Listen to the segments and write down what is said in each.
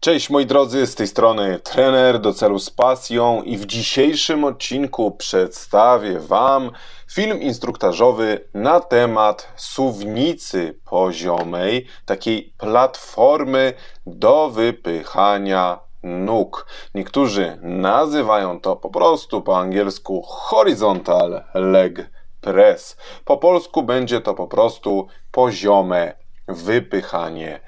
Cześć moi drodzy, z tej strony trener do celu z pasją i w dzisiejszym odcinku przedstawię Wam film instruktażowy na temat suwnicy poziomej, takiej platformy do wypychania nóg. Niektórzy nazywają to po prostu po angielsku horizontal leg press. Po polsku będzie to po prostu poziome wypychanie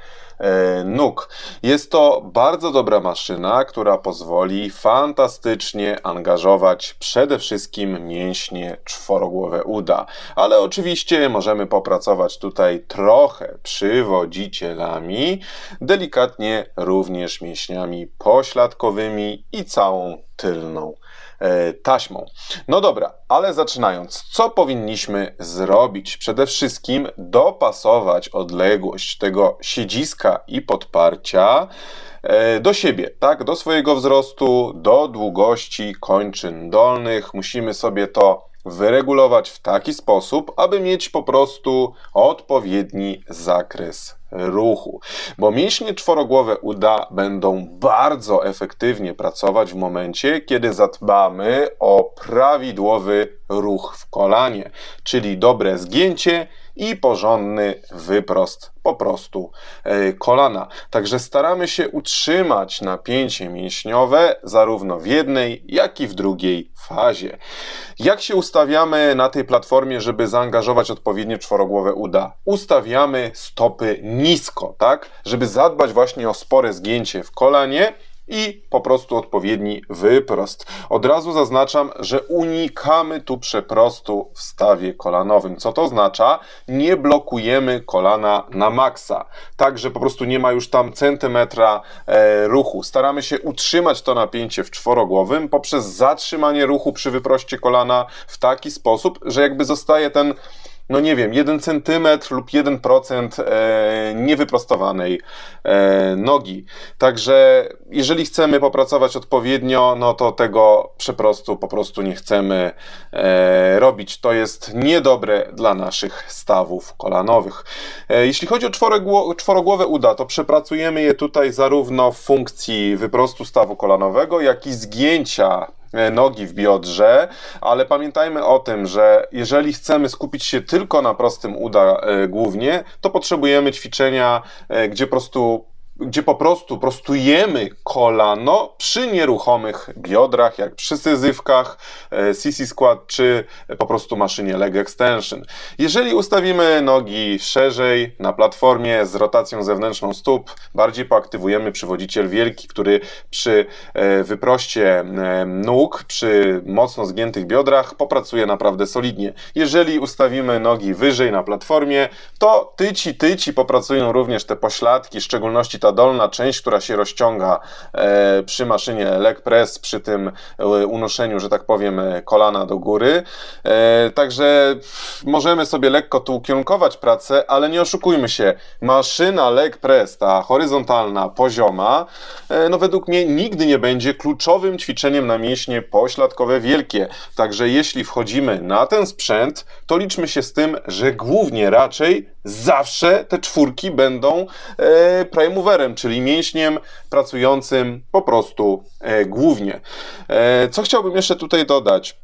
nóg. Jest to bardzo dobra maszyna, która pozwoli fantastycznie angażować przede wszystkim mięśnie czworogłowe uda. Ale oczywiście możemy popracować tutaj trochę przywodzicielami, delikatnie również mięśniami pośladkowymi i całą tylną e, taśmą. No dobra, ale zaczynając, co powinniśmy zrobić? Przede wszystkim dopasować odległość tego siedziska i podparcia e, do siebie, tak, do swojego wzrostu, do długości kończyn dolnych. Musimy sobie to wyregulować w taki sposób, aby mieć po prostu odpowiedni zakres ruchu. Bo mięśnie czworogłowe uda będą bardzo efektywnie pracować w momencie, kiedy zadbamy o prawidłowy ruch w kolanie, czyli dobre zgięcie i porządny wyprost po prostu e, kolana. Także staramy się utrzymać napięcie mięśniowe zarówno w jednej, jak i w drugiej fazie. Jak się ustawiamy na tej platformie, żeby zaangażować odpowiednio czworogłowe uda? Ustawiamy stopy nisko, tak? Żeby zadbać właśnie o spore zgięcie w kolanie i po prostu odpowiedni wyprost. Od razu zaznaczam, że unikamy tu przeprostu w stawie kolanowym. Co to oznacza? Nie blokujemy kolana na maksa, tak że po prostu nie ma już tam centymetra e, ruchu. Staramy się utrzymać to napięcie w czworogłowym poprzez zatrzymanie ruchu przy wyproście kolana w taki sposób, że jakby zostaje ten no nie wiem, 1 cm lub 1% e, niewyprostowanej e, nogi. Także jeżeli chcemy popracować odpowiednio, no to tego przeprostu po prostu nie chcemy e, robić. To jest niedobre dla naszych stawów kolanowych. Jeśli chodzi o czworogłowe uda, to przepracujemy je tutaj zarówno w funkcji wyprostu stawu kolanowego, jak i zgięcia nogi w biodrze, ale pamiętajmy o tym, że jeżeli chcemy skupić się tylko na prostym uda e, głównie, to potrzebujemy ćwiczenia, e, gdzie po prostu gdzie po prostu prostujemy kolano przy nieruchomych biodrach, jak przy syzyfkach, CC Squat czy po prostu maszynie leg extension. Jeżeli ustawimy nogi szerzej na platformie z rotacją zewnętrzną stóp, bardziej poaktywujemy przywodziciel wielki, który przy e, wyproście e, nóg, przy mocno zgiętych biodrach popracuje naprawdę solidnie. Jeżeli ustawimy nogi wyżej na platformie, to tyci, tyci popracują również te pośladki, w szczególności ta dolna część, która się rozciąga e, przy maszynie leg press, przy tym e, unoszeniu, że tak powiem, e, kolana do góry. Także możemy sobie lekko tu ukierunkować pracę, ale nie oszukujmy się, maszyna leg press, ta horyzontalna, pozioma, no według mnie nigdy nie będzie kluczowym ćwiczeniem na mięśnie pośladkowe wielkie. Także jeśli wchodzimy na ten sprzęt, to liczmy się z tym, że głównie raczej zawsze te czwórki będą e, prime czyli mięśniem pracującym po prostu e, głównie. E, co chciałbym jeszcze tutaj dodać?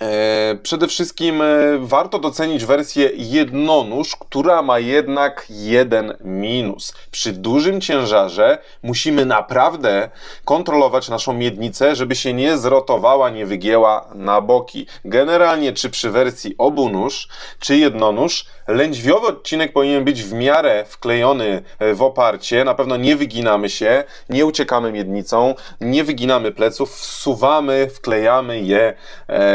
E, przede wszystkim e, warto docenić wersję jednonóż, która ma jednak jeden minus. Przy dużym ciężarze musimy naprawdę kontrolować naszą miednicę, żeby się nie zrotowała, nie wygięła na boki. Generalnie czy przy wersji obunóż, czy jednonóż, lędźwiowy odcinek powinien być w miarę wklejony e, w oparcie. Na pewno nie wyginamy się, nie uciekamy miednicą, nie wyginamy pleców, wsuwamy, wklejamy je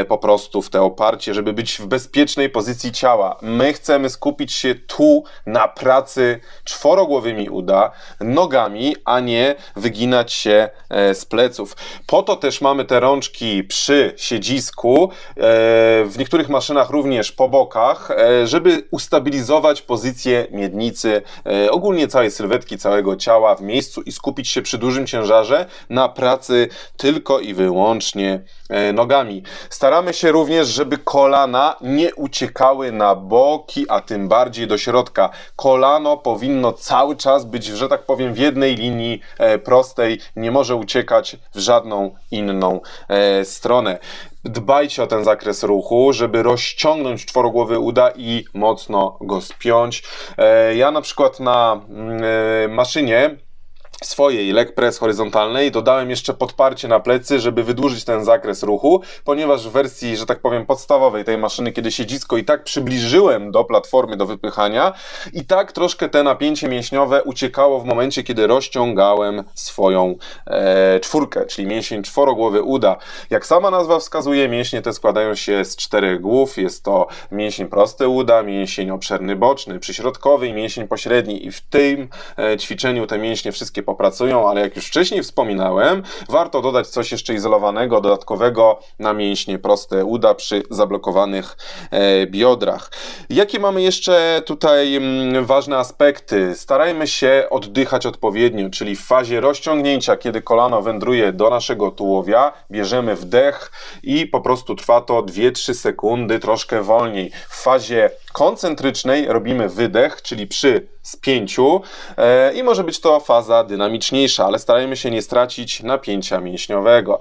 po prostu prostu w te oparcie, żeby być w bezpiecznej pozycji ciała. My chcemy skupić się tu na pracy czworogłowymi uda, nogami, a nie wyginać się e, z pleców. Po to też mamy te rączki przy siedzisku, e, w niektórych maszynach również po bokach, e, żeby ustabilizować pozycję miednicy, ogólnie całej sylwetki, całego ciała w miejscu i skupić się przy dużym ciężarze na pracy tylko i wyłącznie nogami. Staramy się również, żeby kolana nie uciekały na boki, a tym bardziej do środka. Kolano powinno cały czas być, że tak powiem, w jednej linii e, prostej, nie może uciekać w żadną inną e, stronę. Dbajcie o ten zakres ruchu, żeby rozciągnąć czworogłowy uda i mocno go spiąć. E, ja na przykład na mm, maszynie swojej leg press horyzontalnej dodałem jeszcze podparcie na plecy, żeby wydłużyć ten zakres ruchu, ponieważ w wersji, że tak powiem, podstawowej tej maszyny, kiedy siedzisko i tak przybliżyłem do platformy do wypychania i tak troszkę te napięcie mięśniowe uciekało w momencie, kiedy rozciągałem swoją e, czwórkę, czyli mięsień czworogłowy uda. Jak sama nazwa wskazuje, mięśnie te składają się z czterech głów. Jest to mięsień prosty uda, mięsień obszerny boczny, przyśrodkowy i mięsień pośredni i w tym e, ćwiczeniu te mięśnie wszystkie popracują, ale jak już wcześniej wspominałem, warto dodać coś jeszcze izolowanego, dodatkowego na mięśnie proste uda przy zablokowanych e, biodrach. Jakie mamy jeszcze tutaj mm, ważne aspekty? Starajmy się oddychać odpowiednio, czyli w fazie rozciągnięcia, kiedy kolano wędruje do naszego tułowia, bierzemy wdech i po prostu trwa to 2-3 sekundy, troszkę wolniej. W fazie koncentrycznej robimy wydech, czyli przy spięciu e, i może być to faza dynamiczniejsza, ale starajmy się nie stracić napięcia mięśniowego.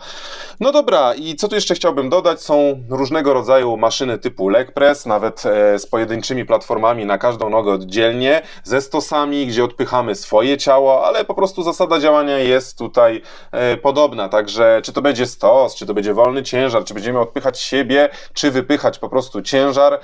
No dobra, i co tu jeszcze chciałbym dodać? Są różnego rodzaju maszyny typu leg press, nawet e, z pojedynczymi platformami na każdą nogę oddzielnie, ze stosami, gdzie odpychamy swoje ciało, ale po prostu zasada działania jest tutaj e, podobna, także czy to będzie stos, czy to będzie wolny ciężar, czy będziemy odpychać siebie, czy wypychać po prostu ciężar,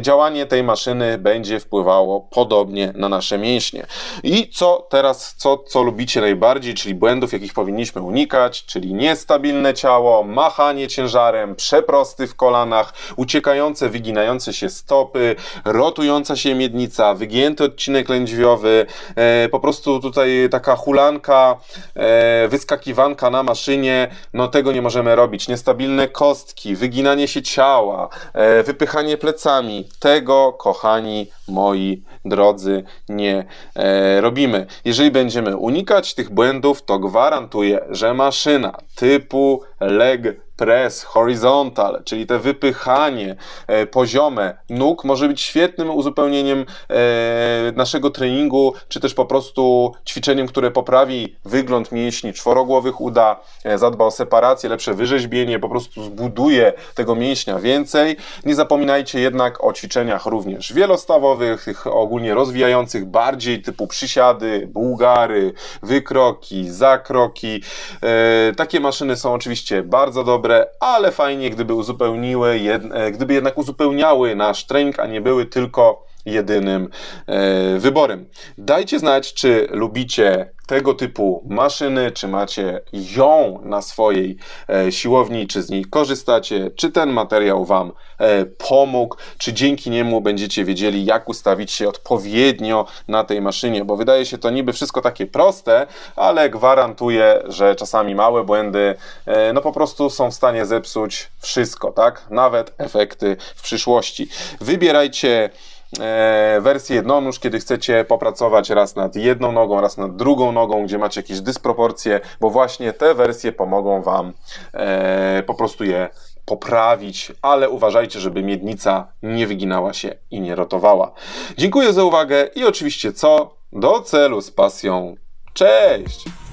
działanie tej maszyny będzie wpływało podobnie na nasze mięśnie. I co teraz, co, co lubicie najbardziej, czyli błędów, jakich powinniśmy unikać, czyli niestabilne ciało, machanie ciężarem, przeprosty w kolanach, uciekające, wyginające się stopy, rotująca się miednica, wygięty odcinek lędźwiowy, e, po prostu tutaj taka hulanka, e, wyskakiwanka na maszynie, no tego nie możemy robić. Niestabilne kostki, wyginanie się ciała, e, wypychanie plecami, tego, kochani moi drodzy, nie e, robimy. Jeżeli będziemy unikać tych błędów, to gwarantuję, że maszyna typu leg press horizontal, czyli te wypychanie e, poziome nóg może być świetnym uzupełnieniem e, naszego treningu, czy też po prostu ćwiczeniem, które poprawi wygląd mięśni czworogłowych uda, e, zadba o separację, lepsze wyrzeźbienie, po prostu zbuduje tego mięśnia więcej. Nie zapominajcie jednak o ćwiczeniach również wielostawowych, tych ogólnie rozwijających bardziej typu przysiady, bułgary, wykroki, zakroki. Takie maszyny są oczywiście bardzo dobre, ale fajnie, gdyby uzupełniły, e, gdyby jednak uzupełniały nasz trening, a nie były tylko jedynym e, wyborem. Dajcie znać, czy lubicie tego typu maszyny, czy macie ją na swojej e, siłowni, czy z niej korzystacie, czy ten materiał Wam e, pomógł, czy dzięki niemu będziecie wiedzieli, jak ustawić się odpowiednio na tej maszynie, bo wydaje się to niby wszystko takie proste, ale gwarantuję, że czasami małe błędy no po prostu są w stanie zepsuć wszystko, tak? Nawet efekty w przyszłości. Wybierajcie wersję jednonóż, kiedy chcecie popracować raz nad jedną nogą, raz nad drugą nogą, gdzie macie jakieś dysproporcje, bo właśnie te wersje pomogą Wam e, po prostu je poprawić, ale uważajcie, żeby miednica nie wyginała się i nie rotowała. Dziękuję za uwagę i oczywiście co? Do celu z pasją. Cześć!